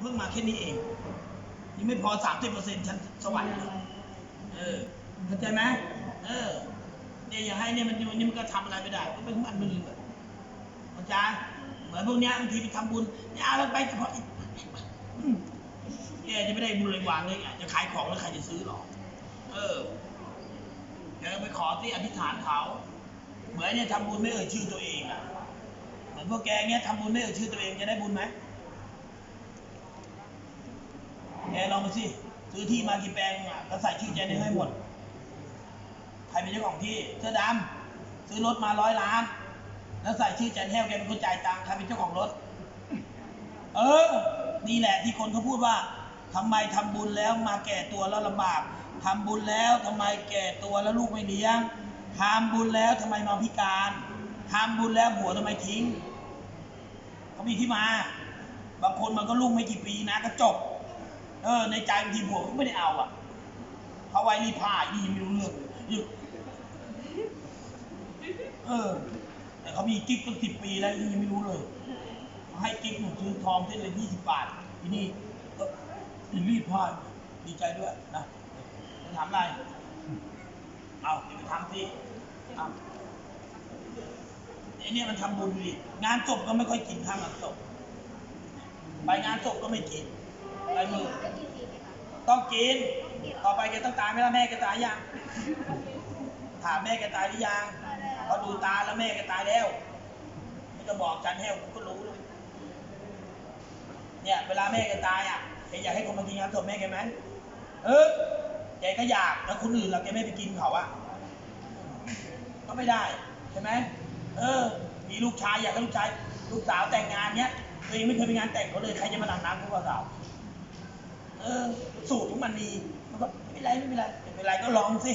เพิ่งมาแค่นี้เอง ยังไม่พอสามสิบเปอร์เซ็นต์ชั้นสวรรค์เลยเออเข้าใจไหมเออเนี่ยอย่าให้เนี่ยมันนี่มันก็ทำอะไรไม่ได้ก็เป็นมันมันเลยเข้าใจเหมือนพวกเนี้ยบางทีไปทำบุญเนี่ยเอาแล้วไปเฉพาะอืมแกจะไม่ได้บุญเลยวางเลยอะจะขายของแล้วใครจะซื้อหรอเออเดี๋ยวไปขอที่อธิษฐานเขาเหมือนเนี่ยทำบุญไม่เอ่ยชื่อตัวเองอะเหมือนพวกแกเงี้ยทำบุญไม่เอ่ยชื่อตัวเองจะได้บุญไหม แกลองมาสิซื้อที่มากี่แปลงอะก็ใส่ชื่อแกในให้หมด ใครเป็นเจ้าของที่เสื้อดำซื้อรถมาร้อยล้าน แล้วใส่ชื่อแจนแห้วแกเป็นคนจ่ายตังค์ใครเป็นเจ้าของรถ เออ นี่แหละที่คนเขาพูดว่าทำไมทำบุญแล้วมาแก่ตัวแล้วลำบากทำบุญแล้วทำไมแก่ตัวแล้วลูกไม่เลี้ยงทำบุญแล้วทำไมมาพิการทำบุญแล้วผัวทำไมทิ้งเขามีที่มา บางคนมันก็ลูกไม่กี่ปีนะก็จบ เออ ในใจบางทีผัวก็ไม่ได้เอาอะเขาไว้รีผ้าอีนี่ยังไม่รู้เรื่องเลยอยู่เออ แต่เขามีกิ๊กตั้งสิบปีแล้วยังไม่รู้เลย ให้กิ๊กหนูซื้อทองเส้นละยี่สิบบาททีนี่ก็รีบพาดีใจด้วยนะจะทำอะไรเอาเดี๋ยวไปทำสิเอาไอ้เนี่ยมันทำบุญดิงานศพก็ไม่ค่อยกินข้าวงานศพไปงานศพก็ไม่กิน ไปมือ ต้องกิน ต่อไปแกต้องตายไหมล่ะแม่แกตายยัง ถามแม่แกตายหรือยังพอดูตาแล้วแม่แกตายแล้ว ไม่ต้องบอกจันแห้วกูก็รู้เลยเนี่ยเวลาแม่แกตายอะแกอยากให้คนมากินงานศพแม่แกไหมเออแกก็อยากแล้วคนอื่นเราแกไม่ไปกินเขาอะก็ไม่ได้ใช่ไหมเออ มีลูกชายอยากให้ลูกชายลูกสาวแต่งงานเนี้ยตัวเองไม่เคยไปงานแต่งเขาเลยใครจะมาดังน้ำพวกเราสาว เออ สูตรของมันดีมันก็ไม่เป็นไรไม่เป็นไรไม่เป็นไรก็ลองสิ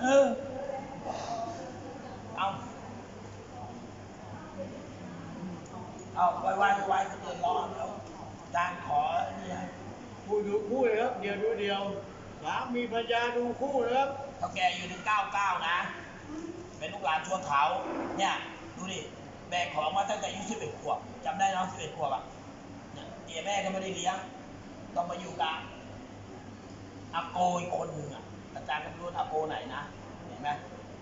เออ เอาเอาไว้ไว้ไว้ก็เดินร้อนแล้วจานขอเนี่ยผู้ดูคู่เลยครับ เดียวดูเดียวสามีภรรยาดูคู่นะครับเท่าแกอยู่ถึงเก้าเก้านะ เป็นลูกหลานชั่วเขาเนี่ย ดูดิแบกของมาตั้งแต่อายุสิบเอ็ดขวบจำได้เนาะสิบเอ็ดขวบอะเนี่ยเตี๋ยแม่ก็ไม่ได้เลี้ยง ต้องมาอยู่กับอาโกอีกคนหนึ่งอะอาจารย์ก็ไม่รู้อาโกไหนนะเห็นไหม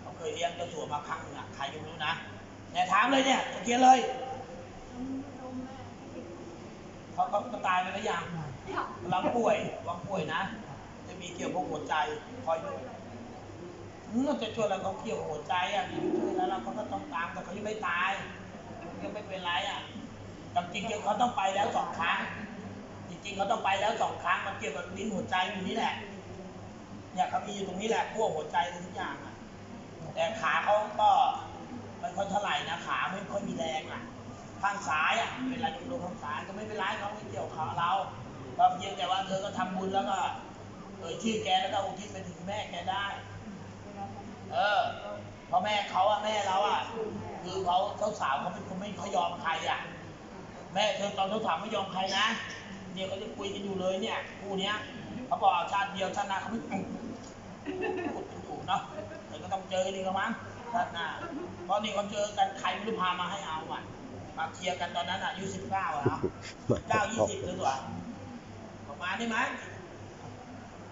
เขาเคยเลี้ยงเจ้าสัวมาครั้งหนึงอะใครก็ไม่รู้นะเนี่ยถามเลยเนี่ยเกียนเลยเขาเขาตายไปแล้วยังกำลังป่วยวางป่วยนะ จะมีเกี่ยวกับหัวใจคอยดูอืมจะช่วยอะไรเขาเกี่ยวหัวใจอะช่วยแล้วเราเขาก็ต้องตามแต่เขายังไม่ตายยังไม่เป็นไรอะแต่จริงๆเขาต้องไปแล้วสองครั้ง ริงๆเขาต้องไปแล้วสองครั้งมันเกี่ยวกับลิ้นหัวใจอยู่นี่แหละ เนี่ยเขามีอยู่ตรงนี้แหละพวกหัวใจทุกอย่างอะ แต่ขาเขาก็ไม่ค่อยเท่าไหร่นะขาไม่ค่อยมีแรงอะข้างซ้ายอะเป็นไรโดนข้างซ้ายก็ไม่เป็นไรเขาไม่เกี่ยวกับเราก็เพียงแต่ว่าเธอก็ทำบุญแล้วก็เอ่ยชื่อแกแล้วก็อุทิศไปถึงแม่แกได้ เออเพราะแม่เขาอะแม่เราอะคือเขาเจ้าสาวเขาเป็นคนไม่เขายอมใครอะแม่เธอตอนเจ้าสาวไม่ยอมใครนะ เนี่ยเขาจะคุยกันอยู่เลยเนี่ยคู่เนี้ยเขาบอกชาติเดียวชาติหน้าเขาไม่พูดกันอยู่เนาะแต่ก็ต้องเจอดีกว่ามั้งชาติหน้าเพราะนี่เขาเจอกันใครไม่รู้พามาให้เอาอะมาเคลียร์กันตอนนั้นอะอายุสิบเก้าอะเนาะเก้ายี่สิบเลยตัวออกมาได้ไหม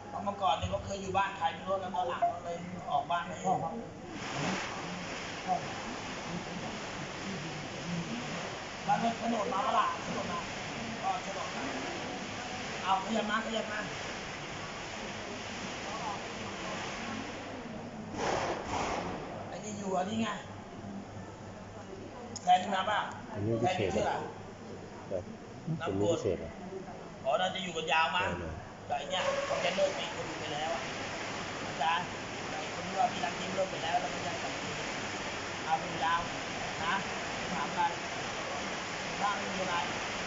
เพราะเมื่อก่อนเนี่ยเขาเคยอยู่บ้านใครไม่รู้แล้วตอนหลังเขาเลยออกบ้านไปเองบ้านรถโฉนดมาเปะล่าโฉนดมาก็โฉนมา เอาขยับมาขยับมาไอ้นี่อยู่อันนี้ไงแทนมาป่ะอันนี้แทพินเศษชื่อเหรอะอแบบอันนี้พิเศษเหรออ๋อน่าจะอยู่กันยาวมั้งแน่นอนแต่อันเนี้ยเขาจะเลิกมีคนไปแล้วอะอาจารย์ไอ้คนที่ว่าพี่รักทิ้งเลิกไปแล้วแล้วมันยังกลับมาเอาเป็นยาวนะถามกันถ้าไม่มีอะไร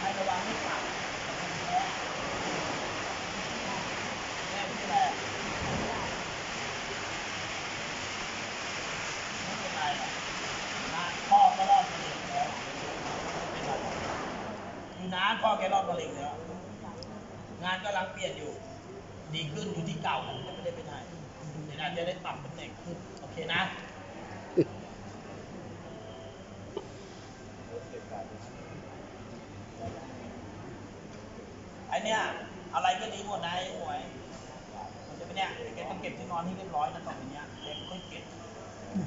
ให้ระวังไม่กลับแม่แม่พี่แหละไม่เป็นไรหรอกนะพ่อก็รอดมะเร็งแล้วไม่เป็นไร อยู่นพ่อแกรอดมะเร็งแล้ว งานกำลังเปลี่ยนอยู่ ดีขึ้นอยู่ที่เก่าไม่ได้ไปไหนเดี๋ยวอาจจะได้ปรับตำแหน่งขึ้นโอเคนะอ้เนี่ยอะไรก็ดีหมดนะไอ้หวยมันจะเป็นเนี่ยแกต้องเก็บที่นอนให้เรียบร้อยนะตอไปเนี้ยแกไม่ค่อยเก็บ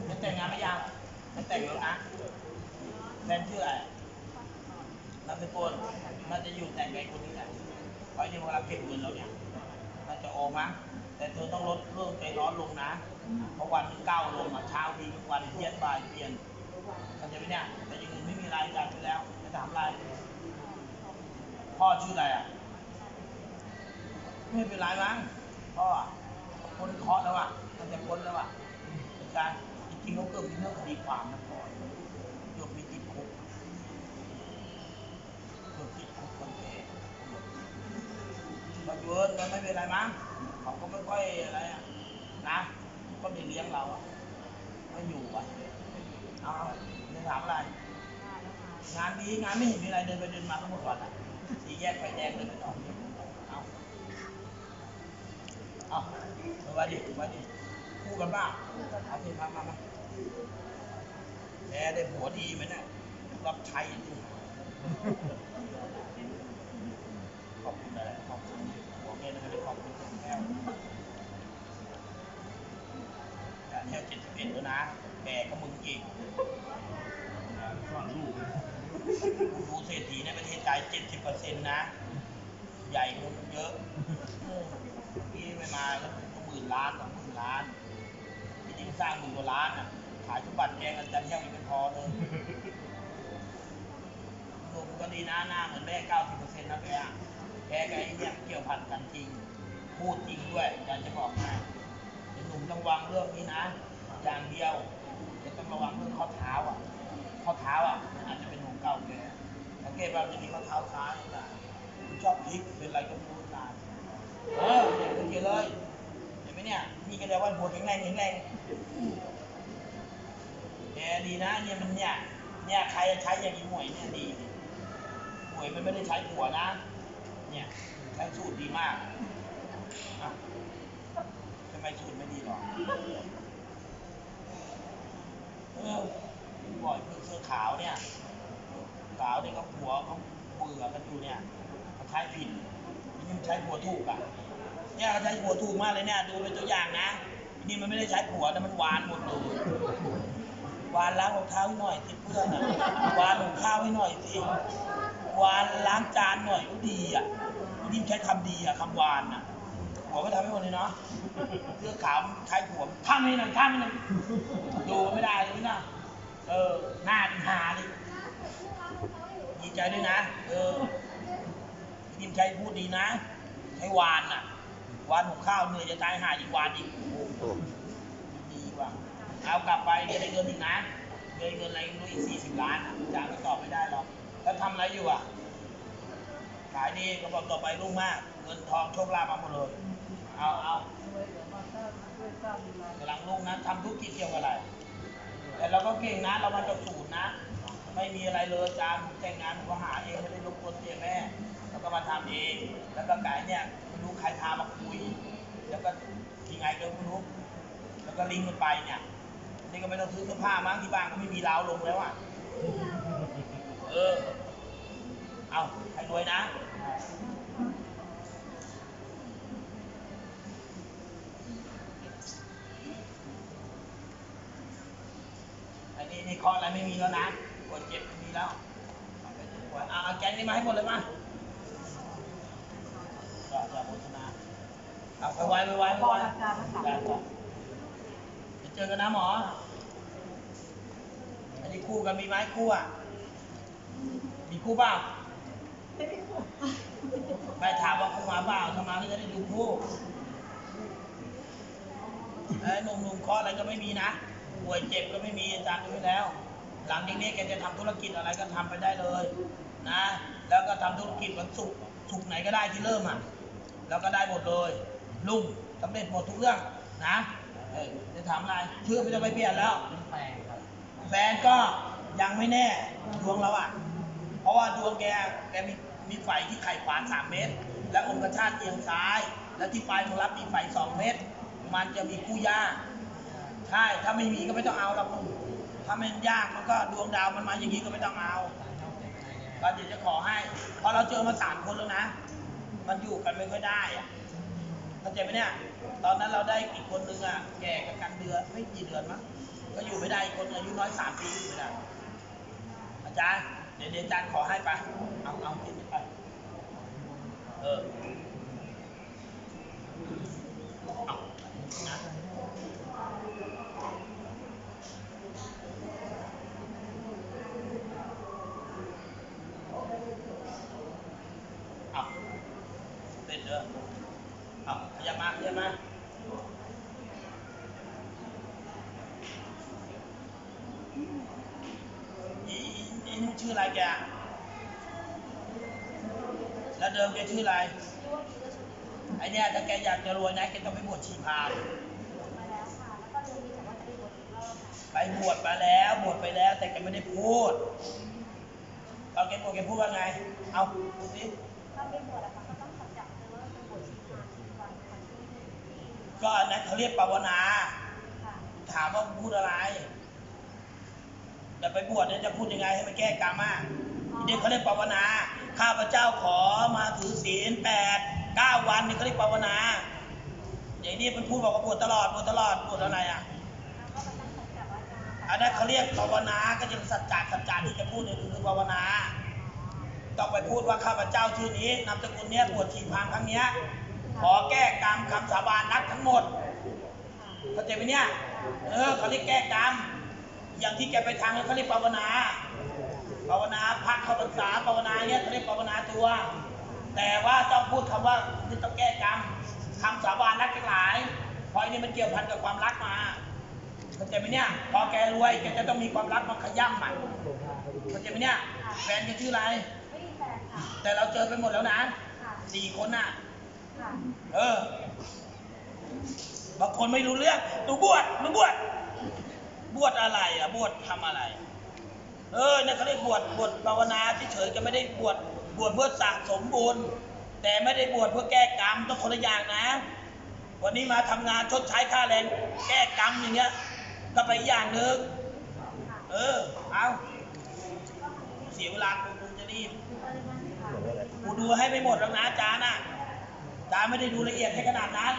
จะแต่งงานไม่ยังจะแต่งแล้วนะแฟนชื่ออะไร นามสกุลน่าจะอยู่แต่งไกลคนนี้แหละเพราะยังเวลาเก็บเงินแล้วเนี่ยน่าจะโอมั้งแต่เธอต้องลดเรื่องใจร้อนลงนะ เพราะวันหนึงเก้าลงอะเช้าดีทุกวันเที่ยงบ่ายเปลี่ยนเข้าใจไหมเนี่ย แต่ยังไม่มีรายจ่ายไปแล้วจะถามอะไรพ่อชื่ออะไรอะ ไม่เป็นไรมั้งพ่อคนเคาะแล้วอะมันจะพ้นแล้วอะอาจารย์จริงๆเขาเกิดมีเรื่องคดีความนะ ก็เยอะแต่ไม่เป็นไรมั้งเขาก็ไม่ค่อยอะไรอะนะ ก็ได้เลี้ยงเราอะไม่อยู่อะเอาจะถามอะไร งานดีงานไม่เห็นมีอะไรเดินไปเดินมาก็หมดก่อนอะสีแยกไฟแดงเดินไปต่อเอาเอาสวัสดีสวัสดีคู่กันบ้างเอาสิมามามาแกได้ผัวดีไหมเนี่ยรับใช้จริงข เจ็ดสิบเอ็ดแล้วนะแกก็มึงอีกสอนลูกกูดูเศรษฐีในประเทศไทยเจ็ดสิบเปอร์เซ็นต์นะ ใหญ่กว่ามึงเยอะอืมพี่ไม่มาแล้วก็หมื่นล้านสองหมื่นล้านพี่ยิ่งสร้างหมื่นกว่าล้านอะ ขายทุกบัตรแกงกันจันเที่ยวอีกเป็นพอเลยหนุ่มก็ดีนะหน้าเหมือนแม่เก้าสิบเปอร์เซ็นต์นะแกอะแกไอ้เนี่ยเกี่ยวพันกันจริง พูดจริงด้วยอยากจะบอกให้หนุ่มต้องระวังเรื่องนี้นะ อย่างเดียวจะต้องระวังเรื่องข้อเท้าอะ ข้อเท้าอะอาจจะเป็นของเก่าแก่สังเกตว่าจะมีข้อเท้าซ้ายนะมันชอบพลิกเป็นอะไรก็ไม่รู้ตายเออเนี่ยสังเกตเลยเห็นไหมเนี่ยนี่ก็เรียกว่าหัวแข็งแรงแข็งแรงแกดีนะเนี่ยมันเนี่ยเนี่ยใครใช้อย่างนี้หวยเนี่ยดีหวยมันไม่ได้ใช้หัวนะ เนี่ยใช้สูตรดีมากอะทำไมสูตรไม่ดีหรอ เออ บ่อยเพื่อเสื้อขาวเนี่ยขาวเนี่ยเขาผัวเขาเบื่อกันอยู่เนี่ยเขาใช้ผิดนี่มันใช้ผัวถูกอะเนี่ยเขาใช้ผัวถูกมากเลยเนี่ยดูเป็นตัวอย่างนะนี่มันไม่ได้ใช้ผัวแต่มันหวานหมดเลยวานล้างรองเท้าให้หน่อยสิเพื่อนอะวานหุงข้าวให้หน่อยสิวานล้างจานหน่อยดีอะนี่ใช้คำดีอะคำวานอะผัวก็ทำให้หมดเลยเนาะเสื้อขาวใช้ผัวข้ามให้หน่อยข้ามให้หน่อยดูไม่ได้เลยนะ เออ หน้าดิหาดิดีใจด้วยนะ เออนี่ใช้พูดดีนะ ใช้วานอะ วานหุงข้าวเหนื่อยจะตายหาอีกวานอีกดีว่ะ เอากลับไปเดี๋ยวได้เงินอีกนะเงินเงินอะไรไม่รู้อีกสี่สิบล้านอะจางก็ตอบไม่ได้หรอก แล้วทำอะไรอยู่อะ ขายดีก็บอกต่อไปรุ่งมาก เงินทองโชคลาภมาหมดเลย เอาเอากำลังรุ่งนะทำธุรกิจเกี่ยวกับอะไร แต่เราก็เก่งนะ เรามาจากศูนย์นะ ไม่มีอะไรเลยจานแต่งงานผมก็หาเองไม่ได้รบกวนเตียแม่ แล้วก็มาทำเอง แล้วก็ไก่เนี่ยไม่รู้ใครพามาคุย แล้วก็ยังไงก็ไม่รู้ แล้วก็ลิงก์มันไปเนี่ย นี่ก็ไม่ต้องซื้อเสื้อผ้ามั้งที่บ้านก็ไม่มีราวลงแล้วอะ เออ เอาใครรวยนะ อันนี้นี่เคออะไรไม่มีแล้วนะปวดเจ็บไม่มีแล้วเอาไปดีกว่าเอาเอาแกงนี้มาให้หมดเลยมาจะจะโฆษณาเอาไปไว้ไปไว้ไปไว้ได้จ้ะจะเจอกันนะหมอ อันนี้คู่กันมีไหมคู่อะ มีคู่เปล่าไม่ถามว่าคู่มาเปล่าทำไมก็จะได้ดูคู่ไอ้หนุ่มๆเคออะไรก็ไม่มีนะ ป่วยเจ็บก็ไม่มีอาจารย์ดูไว้แล้ว หลังจากนี้แกจะทำธุรกิจอะไรก็ทำไปได้เลยนะ แล้วก็ทำธุรกิจวันศุกร์ศุกร์ไหนก็ได้ที่เริ่มอะแล้วก็ได้หมดเลยลุ่งสำเร็จหมดทุกเรื่องนะเออจะถามอะไรชื่อไม่ต้องไปเปลี่ยนแล้วแปลงครับแฟนก็ยังไม่แน่ดวงเราอะ เพราะว่าดวงแกแกมีมีไฟที่ไข่ขวานสามเมตร และองคชาตเอียงซ้าย และที่ปลายของรับมีไฟสองเมตร มันจะมีคู่ยาก ใช่ ถ้าไม่มีก็ไม่ต้องเอาหรอกถ้ามันยากมันก็ดวงดาวมันมาอย่างนี้ก็ไม่ต้องเอาก็เดี๋ยวจะขอให้ เพราะเราเจอมาสามคนแล้วนะ มันอยู่กันไม่ค่อยได้อะเข้าใจไหมเนี่ย ตอนนั้นเราได้อีกคนนึงอะ แก่กับกันเดือนไม่กี่เดือนมั้ง ก็อยู่ไม่ได้อีกคนอายุน้อยสามปีอยู่ไม่ได้ อาจารย์เดี๋ยวเดี๋ยวอาจารย์ขอให้ไปเอาเอากินไป เออเอานะเอา เป็นเด้อเอาขยับมาขยับมาอีอีนี่ชื่ออะไรแก แล้วเดิมแกชื่ออะไร ไอเนี่ยถ้าแกอยากจะรวยนะแกต้องไปบวชชีพรามไปบวชมาแล้วบวชไปแล้ว แต่แกไม่ได้พูดตอนแกบวชแกพูดว่าไง เอาพูดสิ ก็อันนั้นเขาเรียกปาวนาถามว่าพูดอะไรแต่ไปบวชเนี่ยจะพูดยังไงให้มันแก้กรรมอะทีนี้เขาเรียกภาวนา ข้าพเจ้าขอมาถือศีลแปดเก้าวันนี่เขาเรียกภาวนาอย่างนี้มันพูดบอกว่าบวชตลอดบวชตลอดบวชอะไรอะอันนั้นเขาเรียกภาวนา ก็ยังสัจจะสัจจะที่จะพูดเนี่ยคือภาวนา ต้องไปพูดว่าข้าพเจ้าชื่อนี้นามสกุลเนี้ยบวชชีพรามครั้งเนี้ย ขอแก้กรรมคำสาบานรักทั้งหมดเข้าใจไหมเนี่ย เออเขาเรียกแก้กรรม อย่างที่แกไปทางเขาเรียกภาวนา ภาวนาพักเขาพรรษาภาวนาเนี่ยเขาเรียกภาวนาตัว แต่ว่าต้องพูดคำว่าคือต้องแก้กรรมคำสาบานรักทั้งหลายเพราะอันนี้มันเกี่ยวพันกับความรักมาเข้าใจไหมเนี่ย พอแกรวยแกจะต้องมีความรักมาขย้ำมันเข้าใจไหมเนี่ย แฟนแกชื่ออะไร แต่เราเจอไปหมดแล้วนะสี่คนน่ะ เออ บางคนไม่รู้เรื่องหนูบวชหนูบวช บวชอะไรอะ บวชทำอะไร เออเนี่ยเขาเรียกบวช บวชภาวนาเฉยๆจะไม่ได้บวช บวชเพื่อสะสมบุญ แต่ไม่ได้บวชเพื่อแก้กรรมต้องคนละอย่างนะ วันนี้มาทำงานชดใช้ค่าแรง แก้กรรมอย่างเงี้ย ก็ไปอย่างหนึ่งเออ เอาเสียเวลากูจะรีบกูดูให้ไม่หมดแล้วนะอาจารย์น่ะ อาไม่ได้ดูละเอียดให้ขนาดนั้น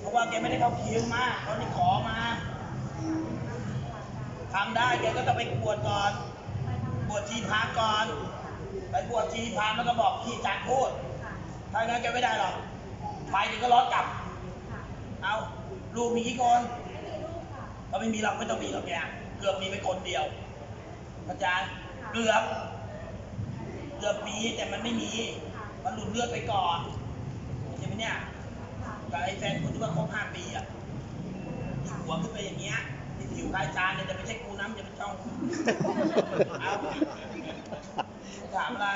เพราะว่าแกไม่ได้เข้าคิวมาเขาได้ขอมาทำได้แกก็ต้องไปบวชก่อน บวชชีพามก่อน ไปบวชชีพามแล้วก็บอกที่อาจารย์พูด ถ้างั้นแกไม่ได้หรอก ไปเดี๋ยวก็ร้อนกลับ เอาลูกมีกี่คนก็ไม่มีหรอกไม่ต้องมีหรอกแกเกือบมีไปคนเดียวอาจารย์เกือบ เกือบมีแต่มันไม่มี มันหลุดเลือดไปก่อน เห็นไหมเนี่ยกับไอ้แฟนคุณที่ว่าคบห้าปีอะที่หัวขึ้นไปอย่างเงี้ยที่ผิวคล้ายจานเนี่ยแต่ไม่ใช่กูน้ำจะเป็นช่องเอาถามอะไร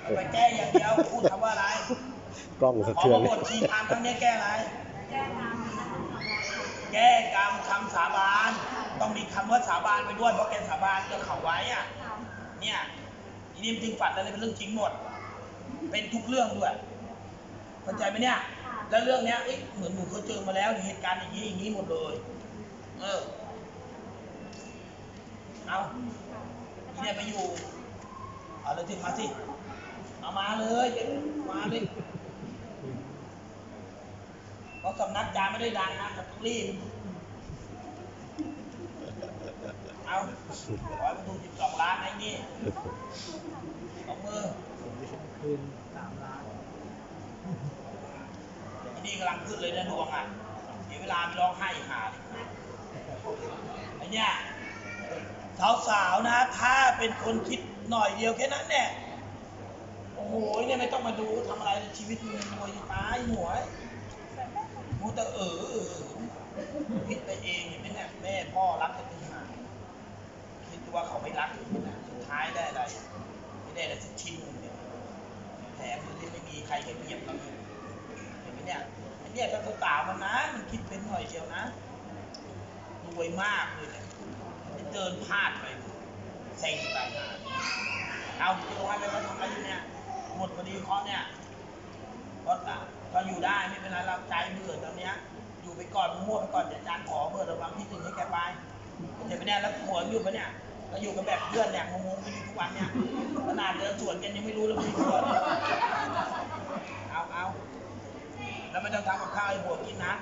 เอาไปแก้อย่างเดียวพูดคำว่าอะไรกล้องสะขอเทือนมาบทชีพรามครั้งเนี้ยแก้อะไร แก้กรรมคำสาบาน ต้องมีคำว่าสาบานไปด้วยเพราะแกสาบานกับเขาไว้อะ เนี่ยอีนี่มันจริงฝันอะไรเป็นเรื่องจริงหมด เป็นทุกเรื่องด้วย เข้าใจไหมเนี่ย แล้วเรื่องเนี้ยเอ๊ะเหมือนหนูเคยเจอมาแล้วเหตุการณ์อย่างนี้อย่างนี้หมดเลย เออ เอาเนี่ยไปอยู่ เอาเลยสิมาสิ เอามาเลยเดี๋ยเพราะสำนักจาไม่ได้ดังนะแต่ต้องรีบเอาขอให้มันถูกสิบสองล้านไอ้นี่สองมือคืนสามล้านไอ้ นี่กำลังขึ้นเลยนะดวงอะเดี๋ยวเวลาไปร้องไห้หาเลยไอ้เนี่ยสาวๆนะ ถ้าเป็นคนคิดหน่อยเดียวแค่นั้นเนี่ยโอ้โหเนี่ยไม่ต้องมาดูทำอะไรชีวิตมึงรวยตายหมวยมูแต่เออเออคิดไปเองเห็นไหมเนี่ยแม่พ่อรักกันที่หาคิดว่าเขาไม่รักสุดท้ายได้อะไร ไม่ได้อะไรสักชิ้นหนึ่งเนี่ยแถมยังไม่มีใครจะเหยียบเราอยู่เห็น เนี่ยไอ้เนี่ยถ้าเขาตามมันนะ มันคิดเป็นหน่อยเดียวนะรวยมากเลยเนี่ยเดินพลาดไปเซ็งไปหาเอาจะลงให้ไปว่าทำอะไรอยู่เนี่ย หมดพอดีเคาเนี่ยก็อะก็อยู่ได้ไม่เป็นไรเราใจเบื่อตอนเนี้ย อยู่ไปก่อนมั่วไปก่อนเดี๋ยวอาจารย์ขอเบอร์ระวังที่หนึ่งให้แกไปเดี๋ยวไปเนี่ยแล้วหัวอยู่ปะเนี่ยก็อยู่กันแบบเพื่อนเนี่ยงงๆกันอยู่ทุกวันเนี่ยขนาดเดินสวนกันยังไม่รู้เลยมีสวน ไม่ต้องทำกับข้าวให้ผัวกินนะ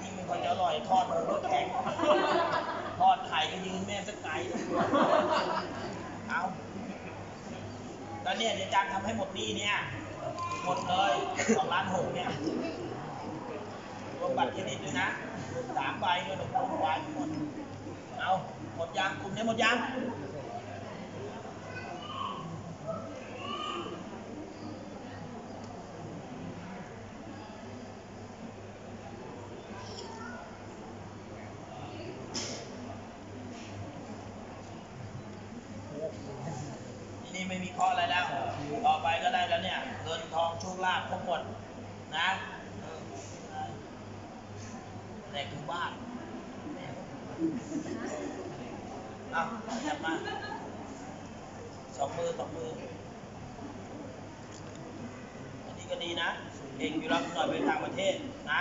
ยิ่งมันก็จะอร่อยทอดหมูก็แข็งทอดไข่ก็ยืนแม่สักไก่เอาแล้วเนี่ยเดี๋ยวอาจารย์ทำให้หมดหนี่เนี่ย หมดเลยสองล้านหกเนี่ยรวมบัตรเครดิตด้วยนะสามใบด้วยหนึ่งคนวายหมด เอาหมดยังกลุ่มนี้หมดยัง ทีนี้ไม่มีข้ออะไรแล้ว ต่อไปก็ได้แล้วเนี่ย เงินทองโชคลาภครบหมด นะแต่คือบ้านเอาจับมาสองมือสองมืออันนี้ก็ดีนะ เก่งอยู่แล้วหน่อยไปต่างประเทศนะ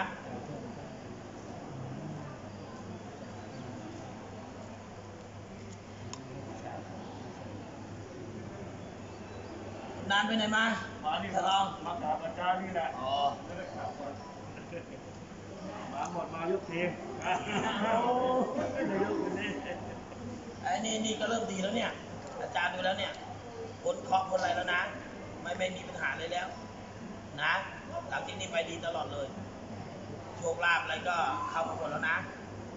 นานไปไหนมา มาที่ทะลองมากราบอาจารย์นี่แหละอ๋อไม่ได้กราบก่อนมาหมดมายกทีนายกคนนี้ไอ้นี่นี่ก็เริ่มดีแล้วเนี่ย อาจารย์ดูแล้วเนี่ยพ้นเคราะห์พ้นอะไรแล้วนะ ไม่ไม่มีปัญหาเลยแล้ว นะหลังที่นี่ไปดีตลอดเลย โชคลาภอะไรก็เข้ามาหมดแล้วนะ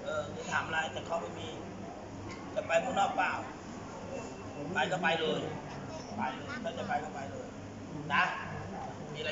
เออจะถามอะไรแต่เขาไม่มี จะไปเมืองนอกเปล่า ไปก็ไปเลย ไปเลยถ้าจะไปก็ไปเลย นะมีอ